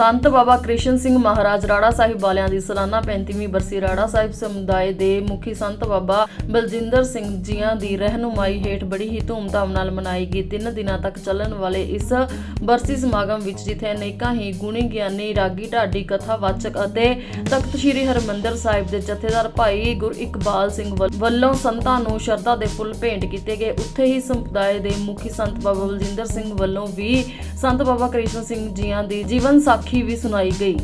ਸੰਤ ਬਾਬਾ ਕ੍ਰਿਸ਼ਨ ਸਿੰਘ ਮਹਾਰਾਜ ਰਾੜਾ ਸਾਹਿਬ ਵਾਲਿਆਂ ਦੀ ਸਾਲਾਨਾ 35ਵੀਂ ਬਰਸੀ ਰਾੜਾ ਸਾਹਿਬ ਸਮੁਦਾਇ ਦੇ ਮੁਖੀ ਸੰਤ ਬਾਬਾ ਬਲਜਿੰਦਰ ਸਿੰਘ ਜੀਆਂ ਦੀ ਰਹਿਨੁਮਾਈ ਹੇਠ ਬੜੀ ਹੀ ਧੂਮਧਾਮ ਨਾਲ ਮਨਾਈ ਗਈ। ਤਿੰਨ ਦਿਨਾਂ ਤੱਕ ਚੱਲਣ ਵਾਲੇ ਇਸ ਬਰਸੀ ਸਮਾਗਮ ਵਿੱਚ ਜਿੱਥੇ ਅਨੇਕਾਂ ਹੀ ਗੁਣੀ ਗਿਆਨੀ, ਰਾਗੀ, ਢਾਡੀ, ਕਥਾਵਾਚਕ ਅਤੇ ਤਖਤ ਸ੍ਰੀ ਹਰਮੰਦਰ ਸਾਹਿਬ ਦੇ ਜਥੇਦਾਰ ਭਾਈ ਗੁਰ ਇਕਬਾਲ ਸਿੰਘ ਵੱਲੋਂ ਸੰਤਾਂ ਨੂੰ ਸ਼ਰਧਾ ਦੇ ਫੁੱਲ ਭੇਂਟ ਕੀਤੇ ਗਏ। ਉੱਥੇ ਹੀ ਸੰਪਰਦਾਇ ਦੇ ਮੁਖੀ ਸੰਤ ਬਾਬਾ ਬਲਜਿੰਦਰ ਸਿੰਘ ਵੱਲੋਂ ਵੀ ਸੰਤ ਬਾਬਾ ਕ੍ਰਿਸ਼ਨ ਸਿੰਘ ਜੀਆਂ ਦੀ ਜੀਵਨ ਸਾਖੀ ਵੀ ਸੁਣਾਈ ਗਈ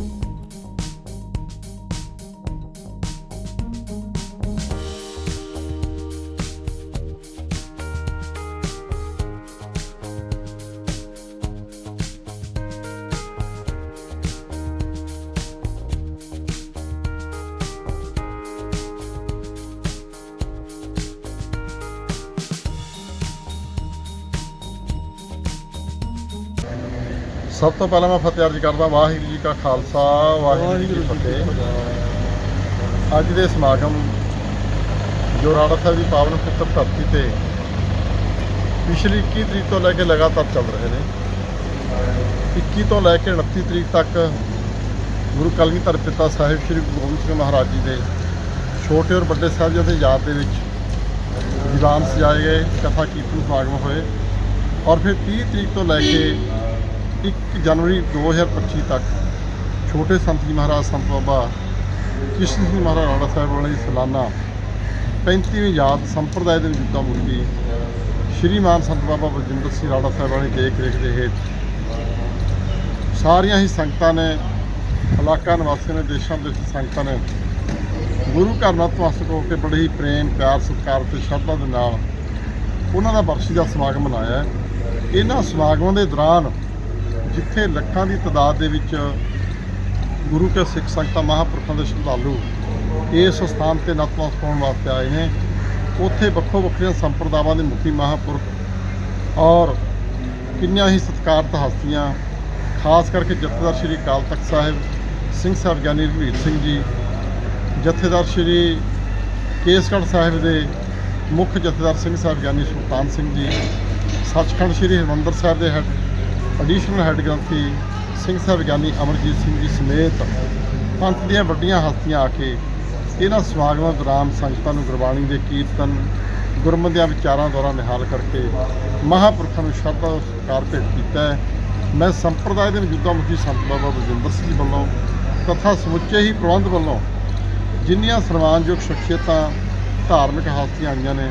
ਸਭ ਤੋਂ ਪਹਿਲਾਂ ਮੈਂ ਫਤਿਹ ਅਰਜ਼ ਕਰਦਾ ਵਾਹਿਗੁਰੂ ਜੀ ਕਾ ਖਾਲਸਾ ਵਾਹਿਗੁਰੂ ਜੀ ਕੀ ਫਤਿਹ। ਅੱਜ ਦੇ ਸਮਾਗਮ ਜੋ ਰਾੜਾ ਸਾਹਿਬ ਦੀ ਪਾਵਨ ਪੁੱਤਰ ਧਰਤੀ ਤੇ ਪਿਛਲੀ 21 ਤਰੀਕ ਤੋਂ ਲੈ ਕੇ ਲਗਾਤਾਰ ਚੱਲ ਰਹੇ ਨੇ। 21 ਤੋਂ ਲੈ ਕੇ 29 ਤਰੀਕ ਤੱਕ ਗੁਰੂ ਕਲਗੀਧਰ ਪਿਤਾ ਸਾਹਿਬ ਸ੍ਰੀ ਗੁਰੂ ਗੋਬਿੰਦ ਸਿੰਘ ਮਹਾਰਾਜ ਜੀ ਦੇ ਛੋਟੇ ਔਰ ਵੱਡੇ ਸਾਹਿਬਜ਼ਾਦੇ ਦੀ ਯਾਦ ਦੇ ਵਿੱਚ ਦੀਵਾਨ ਸਜਾਏ ਗਏ ਕਥਾ ਕੀਰਤਨ ਸਮਾਗਮ ਹੋਏ। ਔਰ ਫਿਰ 30 ਤਰੀਕ ਤੋਂ ਲੈ ਕੇ 1 ਜਨਵਰੀ 2025 ਤੱਕ ਛੋਟੇ ਸੰਤ ਜੀ ਮਹਾਰਾਜ, ਸੰਤ ਬਾਬਾ ਕ੍ਰਿਸ਼ਨ ਸਿੰਘ ਮਹਾਰਾਜ ਰਾਣਾ ਸਾਹਿਬ ਵਾਲੇ ਦੀ ਸਾਲਾਨਾ 35ਵੀਂ ਯਾਦ ਸੰਪਰਦਾਇ ਦੇ ਵਿਜੁੱਤਾ ਮੁਖੀ ਸ਼੍ਰੀਮਾਨ ਸੰਤ ਬਾਬਾ ਬਲਜਿੰਦਰ ਸਿੰਘ ਰਾਣਾ ਸਾਹਿਬ ਵਾਲੇ ਦੇਖ ਰੇਖ ਦੇ ਹੇਠ ਸਾਰੀਆਂ ਹੀ ਸੰਗਤਾਂ ਨੇ, ਇਲਾਕਾ ਨਿਵਾਸੀਆਂ ਨੇ, ਦੇਸ਼ਾਂ ਦੇ ਸੰਗਤਾਂ ਨੇ ਗੁਰੂ ਘਰ ਨਾਲ ਨਤਮਸਤਕ ਹੋ ਕੇ ਬੜੇ ਹੀ ਪ੍ਰੇਮ, ਪਿਆਰ, ਸਤਿਕਾਰ ਤੇ ਸ਼ਰਧਾ ਦੇ ਨਾਲ ਉਹਨਾਂ ਦਾ ਬਰਸੀ ਦਾ ਸਮਾਗਮ ਮਨਾਇਆ ਇਹਨਾਂ ਸਮਾਗਮਾਂ ਦੇ ਦੌਰਾਨ ਜਿੱਥੇ ਲੱਖਾਂ ਦੀ ਤਾਦਾਦ ਦੇ ਵਿੱਚ ਗੁਰੂ ਕੇ ਸਿੱਖ ਸੰਗਤਾਂ, ਮਹਾਂਪੁਰਖਾਂ ਦੇ ਸ਼ਰਧਾਲੂ ਇਸ ਸਥਾਨ ਤੇ ਨਤਮਸਤਕ ਹੋਣ ਵਾਸਤੇ ਆਏ ਨੇ। ਉੱਥੇ ਵੱਖੋ ਵੱਖਰੀਆਂ ਸੰਪਰਦਾਵਾਂ ਦੇ ਮੁਖੀ ਮਹਾਂਪੁਰਖ ਔਰ ਕਿੰਨੀਆਂ ਹੀ ਸਤਿਕਾਰਤ ਹਸਤੀਆਂ, ਖਾਸ ਕਰਕੇ ਜਥੇਦਾਰ ਸ਼੍ਰੀ ਅਕਾਲ ਤਖਤ ਸਾਹਿਬ, ਸਿੰਘ ਸਾਹਿਬ ਗਿਆਨੀ ਰਘਵੀਰ ਸਿੰਘ ਜੀ, ਜਥੇਦਾਰ ਸ਼੍ਰੀ ਕੇਸਗੜ੍ਹ ਸਾਹਿਬ ਦੇ ਮੁੱਖ ਜਥੇਦਾਰ ਸਿੰਘ ਸਾਹਿਬ ਗਿਆਨੀ ਸੁਲਤਾਨ ਸਿੰਘ ਜੀ, ਸੱਚਖੰਡ ਸ਼੍ਰੀ ਹਰਿਮੰਦਰ ਸਾਹਿਬ ਦੇ ਹੈੱਡ ਐਡੀਸ਼ਨਲ ਹੈੱਡ ਗ੍ਰੰਥੀ ਸਿੰਘ ਸਾਹਿਬ ਗਿਆਨੀ ਅਮਰਜੀਤ ਸਿੰਘ ਜੀ ਸਮੇਤ ਪੰਥ ਦੀਆਂ ਵੱਡੀਆਂ ਹਸਤੀਆਂ ਆ ਕੇ ਇਹਨਾਂ ਸਮਾਗਮਾਂ ਦੌਰਾਨ ਸੰਗਤਾਂ ਨੂੰ ਗੁਰਬਾਣੀ ਦੇ ਕੀਰਤਨ ਗੁਰਮਤਿ ਦੀਆਂ ਵਿਚਾਰਾਂ ਦੁਆਰਾ ਨਿਹਾਲ ਕਰਕੇ ਮਹਾਂਪੁਰਖਾਂ ਨੂੰ ਸ਼ਰਧਾ ਦਾ ਸਤਿਕਾਰ ਭੇਟ ਕੀਤਾ ਹੈ। ਮੈਂ ਸੰਪਰਦਾਇ ਦੇ ਮੌਜੂਦਾ ਮੁਖੀ ਸੰਤ ਬਾਬਾ ਬਲਜਿੰਦਰ ਸਿੰਘ ਜੀ ਵੱਲੋਂ ਤਥਾ ਸਮੁੱਚੇ ਹੀ ਪ੍ਰਬੰਧ ਵੱਲੋਂ ਜਿੰਨੀਆਂ ਸਨਮਾਨਯੋਗ ਸ਼ਖਸੀਅਤਾਂ, ਧਾਰਮਿਕ ਹਸਤੀਆਂ ਆਈਆਂ ਨੇ,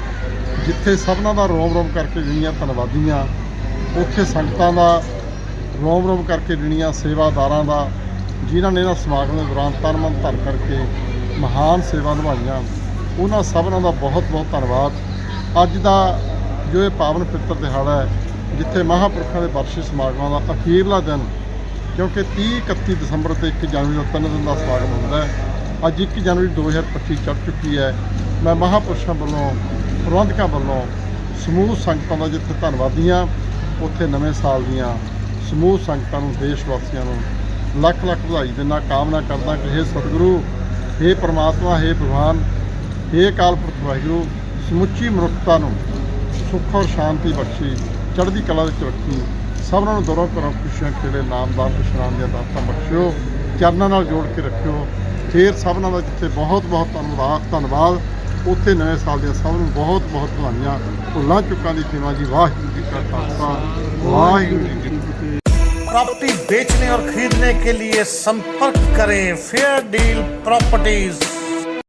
ਜਿੱਥੇ ਸਭਨਾਂ ਦਾ ਰੋਮ ਰੋਮ ਕਰਕੇ ਜਿੰਨੀਆਂ ਧੰਨਵਾਦੀਆਂ ਉੱਥੇ ਸੰਗਤਾਂ ਦਾ ਰੋਮ ਰੋਮ ਕਰਕੇ ਜਿਹੜੀਆਂ ਸੇਵਾਦਾਰਾਂ ਦਾ, ਜਿਨ੍ਹਾਂ ਨੇ ਇਹਨਾਂ ਸਮਾਗਮ ਦੇ ਦੌਰਾਨ ਤਨ ਮਨ ਧਰ ਕਰਕੇ ਮਹਾਨ ਸੇਵਾ ਨਿਭਾਈਆਂ, ਉਹਨਾਂ ਸਭਨਾਂ ਦਾ ਬਹੁਤ ਬਹੁਤ ਧੰਨਵਾਦ। ਅੱਜ ਦਾ ਜੋ ਇਹ ਪਾਵਨ ਪਿੱਤਰ ਦਿਹਾੜਾ ਹੈ, ਜਿੱਥੇ ਮਹਾਂਪੁਰਖਾਂ ਦੇ ਬਰਸ਼ੀ ਸਮਾਗਮਾਂ ਦਾ ਅਖੀਰਲਾ ਦਿਨ, ਕਿਉਂਕਿ 30 31 ਦਸੰਬਰ ਤੇ 1 ਜਨਵਰੀ ਦਾ ਤਿੰਨ ਦਿਨ ਦਾ ਸਮਾਗਮ ਹੁੰਦਾ ਹੈ, ਅੱਜ 1 ਜਨਵਰੀ 2025 ਚੜ੍ਹ ਚੁੱਕੀ ਹੈ। ਮੈਂ ਮਹਾਂਪੁਰਸ਼ਾਂ ਵੱਲੋਂ, ਪ੍ਰਬੰਧਕਾਂ ਵੱਲੋਂ ਸਮੂਹ ਸੰਗਤਾਂ ਦਾ ਜਿੱਥੇ ਧੰਨਵਾਦੀ ਹਾਂ। ਉੱਥੇ ਨਵੇਂ ਸਾਲ ਦੀਆਂ ਸਮੂਹ ਸੰਗਤਾਂ ਨੂੰ ਦੇਸ਼ ਵਾਸੀਆਂ ਨੂੰ ਲੱਖ ਲੱਖ ਵਧਾਈ ਦਿੰਦਾ ਕਾਮਨਾ ਕਰਦਾ ਕਿ हे ਸਤਿਗੁਰੂ हे ਪ੍ਰਮਾਤਮਾ हे ਭਗਵਾਨ हे ਅਕਾਲ ਪੁਰਖ ਵਾਹਿਗੁਰੂ ਸਮੁੱਚੀ ਮਨੁੱਖਤਾ ਨੂੰ ਸੁੱਖ ਔਰ ਸ਼ਾਂਤੀ ਬਖਸ਼ੀ ਚੜ੍ਹਦੀ ਕਲਾ ਵਿੱਚ ਰੱਖੀ ਸਭਨਾਂ ਨੂੰ ਦਰੋਂ ਕਰੋ ਖੁਸ਼ੀਆਂ ਖੇੜੇ ਨਾਮਦਾਰ ਵਿਸ਼ਰਾਮ ਦੀਆਂ ਦਾਤਾਂ ਬਖਸ਼ਿਓ ਚਰਨਾਂ ਨਾਲ ਜੋੜ ਕੇ ਰੱਖਿਓ ਫੇਰ ਸਭਨਾਂ ਦਾ ਜਿੱਥੇ ਬਹੁਤ ਬਹੁਤ ਧੰਨਵਾਦ ਧੰਨਵਾਦ ਉੱਥੇ ਨਵੇਂ ਸਾਲ ਦੀਆਂ ਸਭ ਨੂੰ ਬਹੁਤ ਬਹੁਤ ਵਧਾਈਆਂ ਭੁੱਲਾਂ ਚੁੱਕਾਂ ਦੀ ਖਿਮਾ ਜੀ ਵਾਹਿਗੁਰੂ ਜੀ ਕਾ ਖਾਲਸਾ ਵਾਹਿਗੁਰੂ ਜੀ ਕੀ ਫਤਿਹ प्रॉपर्टी बेचने और खरीदने के लिए संपर्क करें फेयर डील प्रॉपर्टीज